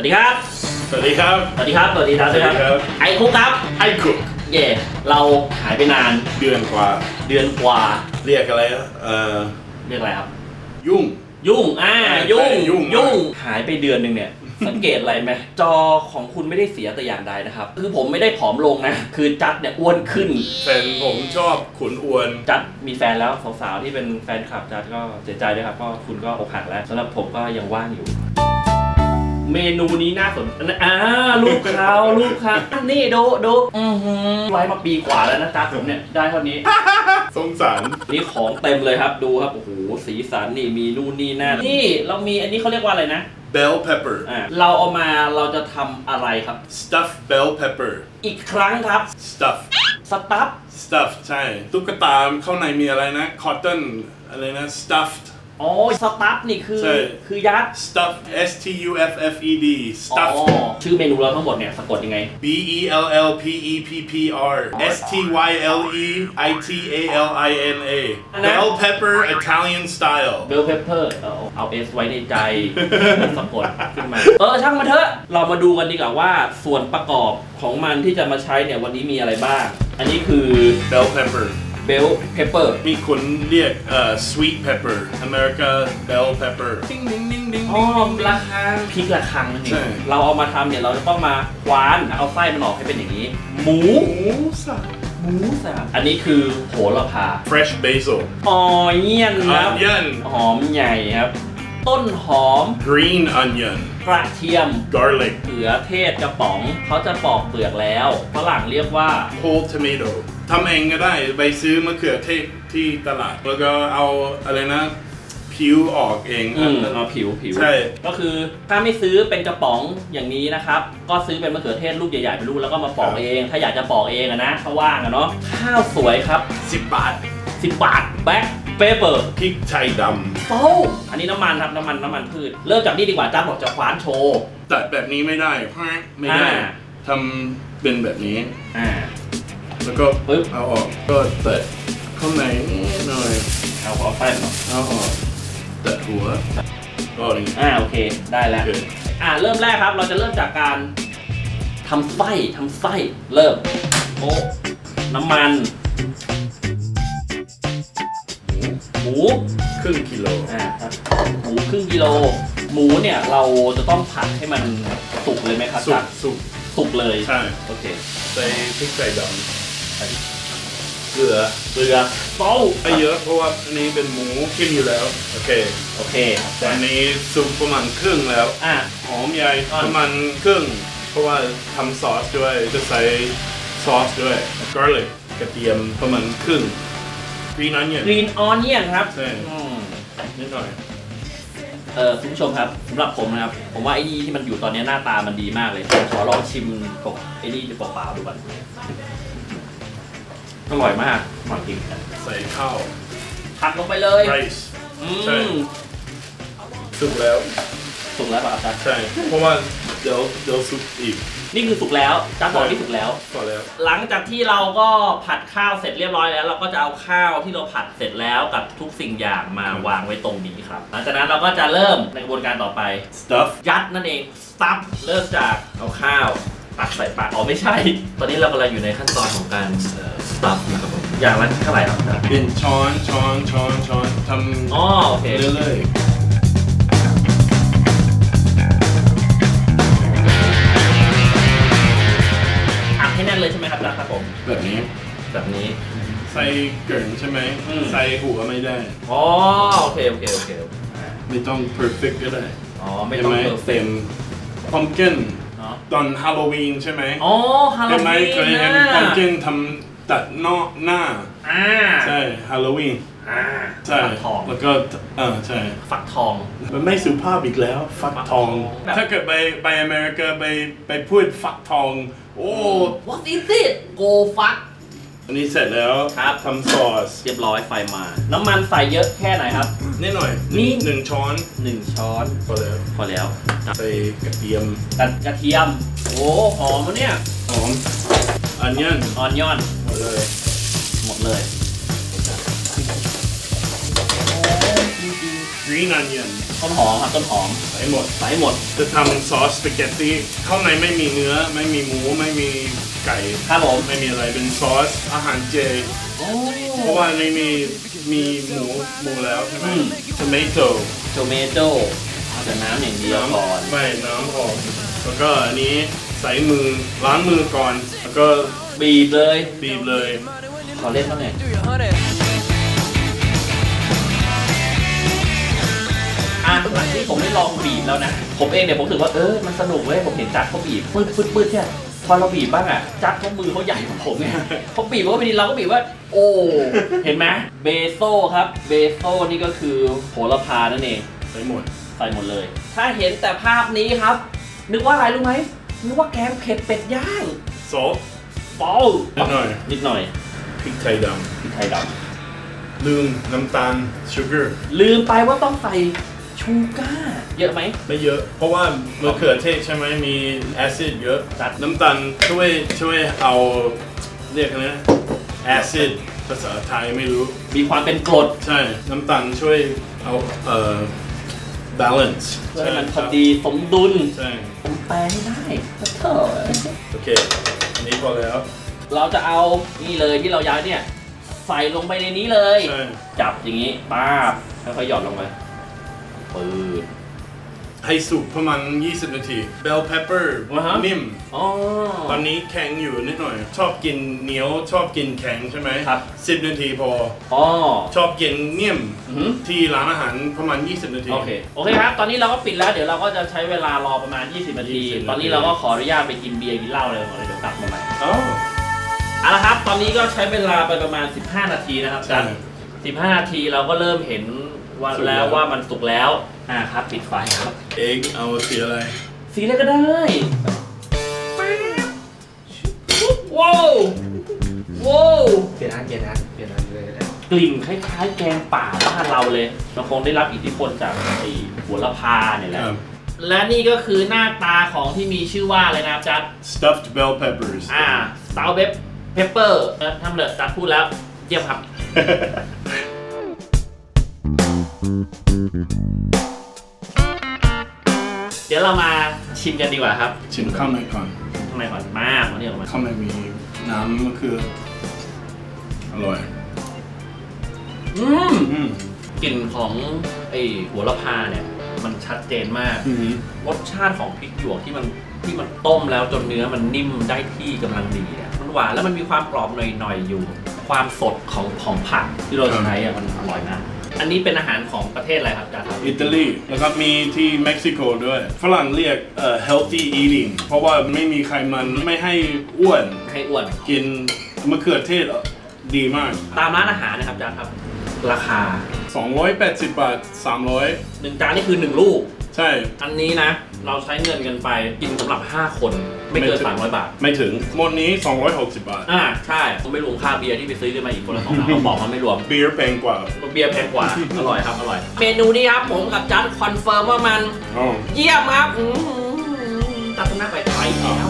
วัสดีครับ สวัสดีครับ สวัสดีครับ สวัสดีครับสวัสดีครับ ไอ้คุกครับ ไอ้คุกเย่เราหายไปนานเดือนกว่า เดือนกว่า เรียกอะไรอะเอ่อเรียกอะไรครับ ยุ่ง ยุ่ง อ่าใช่ยุ่ง ยุ่ง ยุ่ง หายไปเดือนหนึ่งเนี่ยสังเกตอะไรไหมจอของคุณไม่ได้เสียแต่อย่างใดนะครับ คือผมไม่ได้ผอมลงนะ คือจัดเนี่ยอ้วนขึ้นแฟนผมชอบขุนอวน จัดมีแฟนแล้วสาวๆที่เป็นแฟนคลับจัดก็เสียใจด้วยครับเพราะคุณก็อกหักแล้วสำหรับผมก็ยังว่างอยู่ เมนูนี้น่าสนอ่าลูกเขาลูกเขานี่ดูดูอือหือไว้มาปีกว่าแล้วนะจัดผมเนี่ยได้เท่านี้ สงสารนี่ของเต็มเลยครับดูครับ โอ้โห สีสันนี่มีนู่นนี่นั่นนี่เรามีอันนี้เขาเรียกว่าอะไรนะ bell pepper อ่าเราเอามาเราจะทำอะไรครับ stuff bell pepper อีกครั้งครับ stuff สตัฟ stuff ใช่ ตุ๊กตาข้างในมีอะไรนะ cotton อะไรนะ stuffed อ๋อสตัฟนี่คือ ใช่ คือยัด stuff s t u f f e d อ๋อ stuffed ชื่อเมนูเราทั้งหมดเนี่ยสะกดยังไง B E L L P E P P R S T Y L E I T A L I N A อันนั้น bell pepper Italian style เบลเพปเปอร์เอาเอาเอสไว้ในใจสะกดขึ้นมา เออ ช่างมันเถอะ เรามาดูกันดีกว่าว่าส่วนประกอบของมันที่จะมาใช้เนี่ยวันนี้มีอะไรบ้าง อันนี้คือ bell pepper เบลเพปเปอร์มีคนเรียกเอ่อ sweet pepper America bell pepper ดิ้งดิ้งดิ้งดิ้งอ๋อดิ้งดิ้งระฆังพริกระฆังนั่นเอใช่งเราเอามาทำเนี่ยเราจะต้องมาคว้านเอาไส้มันออกให้เป็นอย่างนี้ หมูหมูสับ หมูสับอันนี้คือโหระพา fresh basil ออเยียนครับ onion หอมใหญ่ครับ ต้นหอม green onion กระเทียม garlic เขือเทศกระป๋องเขาจะปอกเปลือกแล้วฝรั่งเรียกว่า whole tomato ทำเองก็ได้ไปซื้อมะเขือเทศที่ตลาด แล้วก็เอาอะไรนะผิวออกเองอืมเอาผิวผิวใช่ ก็คือถ้าไม่ซื้อเป็นกระป๋องอย่างนี้นะครับ ก็ซื้อเป็นมะเขือเทศลูกใหญ่ๆเป็นลูกแล้วก็มาปอกเอง ถ้าอยากจะปอกเองอะนะถ้าว่างอะเนาะข้าวสวยครับ10บาท10บาทแบ็คเปเปอร์พริกไทยดโอ้อันนี้น้ำมันครับน้ำมันน้ำมันพืชเริ่มจากนี่ดีกว่าจ้าบอกจะคว้านโชว์ำตัดแบบนี้ไม่ได้ไม่ได้อ่า ทำเป็นแบบนี้ อ่า แล้วก็ปึ๊บเอาออกก็ตัดข้างในนิดหน่อยเอาขอไส้มันออกเอาออกตัดหัวก็อย่างนี้อ่าโอเคได้แล้วโอเคอ่าเริ่มแรกครับเราจะเริ่มจากการทำไส้ทำไส้เริ่มโอ้น้ำมันหมูครึ่งกิโลอ่าครับหมูครึ่งกิโล หมูเนี่ยเราจะต้องผัดให้มันสุกเลยไหมครับสุจ๊ะกสุกสุกเลยใช่โอเคใส่พริกไทยดำใส่ เกลือเกลือโต้ให้เยอะเพราะว่าอันนี้เป็นหมูกินอยู่แล้ว โอเคโอเคแต่อันนี้สุกประมาณครึ่งแล้วอะหอมใหญ่ประมาณครึ่ง เพราะว่าทำซอสด้วยจะใส่ซอสด้วย garlic กระเทียมประมาณครึ่ง green onion กรีนออนเนียนครับใช่อืมนิดหน่อยเออคุณผู้ชมครับสำหรับผมนะครับ ผมว่าไอ้นี่ที่มันอยู่ตอนนี้หน้าตามันดีมากเลยผมขอลองชิมปกไอ้นี่เปล่าๆดูก่อน อร่อยมากอร่อยจริงใส่ข้าวผัดลงไปเลย rice อืใช่ มสุกแล้ว สุกแล้วป่ะครับใช่ เพราะว่าเดี๋ยวเดี๋ยวสุกอีกนี่คือสุกแล้วจ้าบอกนี่สุกแล้ว พอแล้ว หลังจากที่เราก็ผัดข้าวเสร็จเรียบร้อยแล้ว เราก็จะเอาข้าวที่เราผัดเสร็จแล้วกับทุกสิ่งอย่างมาวางไว้ตรงนี้ครับ หลังจากนั้นเราก็จะเริ่มในกระบวนการต่อไป stuff ยัดนั่นเองสตัฟเริ่มจากเอาข้าวตักใส่ปากอ๋อไม่ใช่ ตอนนี้เรากำลังอยู่ในขั้นตอนของการ สตัฟนะครับผมอย่างละเท่าไหร่ครับเป็นช้อนช้อนช้อนช้อนทอ๋อโอเคำเรื่อยอัดให้แน่นเลยใช่ไหมครับจ๊ะครับผมๆแบบนี้ แบบนี้ ใส่เกินใช่ไหมอืม ใส่หัวไม่ได้ อ๋อโอเคโอเคโอเคอ่าไม่ต้อง perfect ก็ได้อ๋อไม่ต้องห็นเพอร์เฟเต็กม pumpkin เนาะตอนฮาโลวีนใช่ไหมอ๋อฮาโลเห็นไหมวีนเคยเห็น นะ pumpkin ทำ ตัดนอกหน้า อ่าใช่ฮาโลวีนอ่าใช่ฟักทองแล้วก็เออใช่ฟักทอง มันไม่สุภาพอีกแล้ว ฟักทอง แบบ ถ้าเกิดไปไปอเมริกาไปไปพูดฟักทอง โอ้ What is it Go fuck อันนี้เสร็จแล้วครับ ทำซอสเรียบร้อยไฟมา น้ำมันใส่เยอะแค่ไหนครับ นิดหน่อยนี่ หนึ่งช้อนหนึ่งช้อนพอแล้วพอแล้วใส่กระเทียมกระกระเทียม โอ้หอมวะเนี่ยหอมอันยันออนยอนหมด เลยหมดเลย green onion ต้นหอมครับต้นหอมใส่หมดใส่หมด จะทำซอสสปาเกตตี้ข้างในไม่มีเนื้อ ไม่มีหมู ไม่มีไก่ครับผมไม่มีอะไร เป็นซอสอาหารเจโอ้เพราะว่าไม่มีมีหมูหมูแล้วใช่ไหมอืมทอมโต้โทเมโต้เอาแต่น้ำอย่างเดียวก่อน ไม่ น้ำออก แล้วก็อันนี้ใส่มือล้างมือก่อน แล้วก็ บีบเลย บีบเลย ขอเล่นบ้างหน่อยอะหลังที่ผมได้ลองบีบแล้วนะ ผมเองเนี่ยผมรู้สึกว่าเออมันสนุกเว้ยผมเห็นจัดเขาบีบปืดปืดปืดใช่ไหมพอเราบีบบ้างอะจัดเขามือเขาใหญ่กว่าผมไงเขาบีบมันก็เป็นดีเราก็บีบว่า โอ้เห็นไหมเบโซครับเบโซนี่ก็คือโหระพานั่นเองใส่หมดใส่หมดเลย ถ้าเห็นแต่ภาพนี้ครับ นึกว่าอะไรรู้ไหมนึกว่าแกงเผ็ดเป็ดย่างซอส เปล่านิดหน่อย นิดหน่อยพริกไทยดพริกไทยดำลืมน้ำตาลชูเกอร์ำลืมไปว่าต้องใส่ชูก้าร์เยอะไหม ไม่เยอะ เพราะว่ามะเขือเทศใช่ไหมมีแอซิดเยอะจัดน้ำตาลช่วยช่วยเอาเรียกอะไรนะแอซิดภาษาไทยไม่รู้ มีความเป็นกรด ใช่ น้ำตาลช่วยเอาเอ่อ balance เพื่อให้มันพอดีสมดุลใช่ ผมแปลให้ได้เถอะโอเค อันนี้พอแล้วเราจะเอานี่เลยที่เราย้ายเนี่ย ใส่ลงไปในนี้เลย ใช่จับอย่างนี้ป้าบค่อยๆหย่อนลงไปปืด ให้สุกประมาณ 20 นาที bell pepper อ่าฮะ นิ่ม อ๋อ ตอนนี้แข็งอยู่นิดหน่อย ชอบกินเหนียวชอบกินแข็งใช่ไหมครับ10นาทีพอ อ๋อ ชอบกินนิ่มอือหือ ที่ร้านอาหารประมาณ 20 นาที โอเค โอเคครับ ตอนนี้เราก็ปิดแล้ว เดี๋ยวเราก็จะใช้เวลารอประมาณ 20 นาที 20 ตอนนี้เราก็ขออนุญาตไปกินเบียร์กินเหล้าอะไรก่อนเลยเดี๋ยวกลับมาใหม่อ๋อเอาละครับ ตอนนี้ก็ใช้เวลาไปประมาณ 15 นาทีนะครับใช่15 นาทีเราก็เริ่มเห็นว่าสุกแล้วแล้วว่ามันสุกแล้ว อ่าครับปิดไฟครับ เอ็กเอาสีอะไร สีอะไรก็ได้ ว้าวว้าวเปลี่ยนอันเปลี่ยนอันเปลี่ยนอันเลยก็ได้กลิ่นคล้ายๆ แกงป่าบ้านเราเลยเราคงได้รับอิทธิพลจากไอ้หัวละพาเนี่ยแหละ ครับ และนี่ก็คือหน้าตาของที่มีชื่อว่าอะไรนะครับจัด stuffed bell peppers อ่าสตาวเบปเพปเปอร์ทำเลยจัดพูดแล้ว เยี่ยมครับ เดี๋ยวเรามาชิมกันดีกว่าครับ ชิมข้าวในก่อนข้างในก่อนมากมาเนี่ยออกมาข้าวในมีน้ำมะเขืออร่อย อืมอืมกลิ่นของไอ้หัวละพาเนี่ย มันชัดเจนมาก อืมรสชาติของพริกหยวกที่มันที่มันต้มแล้วจนเนื้อมันนิ่มได้ที่กำลังดีอะมันหวานแล้วมันมีความกรอบหน่อยๆอยู่ ความสดของของผักที่เราใช้อะมันอร่อยมาก อันนี้เป็นอาหารของประเทศอะไรครับอาจารย์ครับ อิตาลีแล้วก็มีที่เม็กซิโกด้วย ฝรั่งเรียกเอ่อ healthy eating เพราะว่าไม่มีไขมันไม่ให้อ้วนให้อ้วน กินมะเขือเทศดีมาก ตามร้านอาหารนะครับอาจารย์ครับ ราคา280 บาท 300 หนึ่งจานนี่คือหนึ่งลูก ใช่ อันนี้นะ เราใช้เงินกันไปกินสำหรับ 5 คน ไม่เกิน300บาท ไม่ถึงหมดนี้ 260 บาท อ่าใช่ผมไม่รวมค่าเบียร์ที่ไปซื้อกันมาอีกคนละสองบาทเขาบอกว่าไม่รวม เบียร์แพงกว่า เบียร์แพงกว่า อร่อยครับ อร่อย เมนูนี้ครับผมกับจัดคอนเฟิร์มว่ามัน อ๋อ เยี่ยมครับอื้อหือตัดหน้าไปไปแล้ว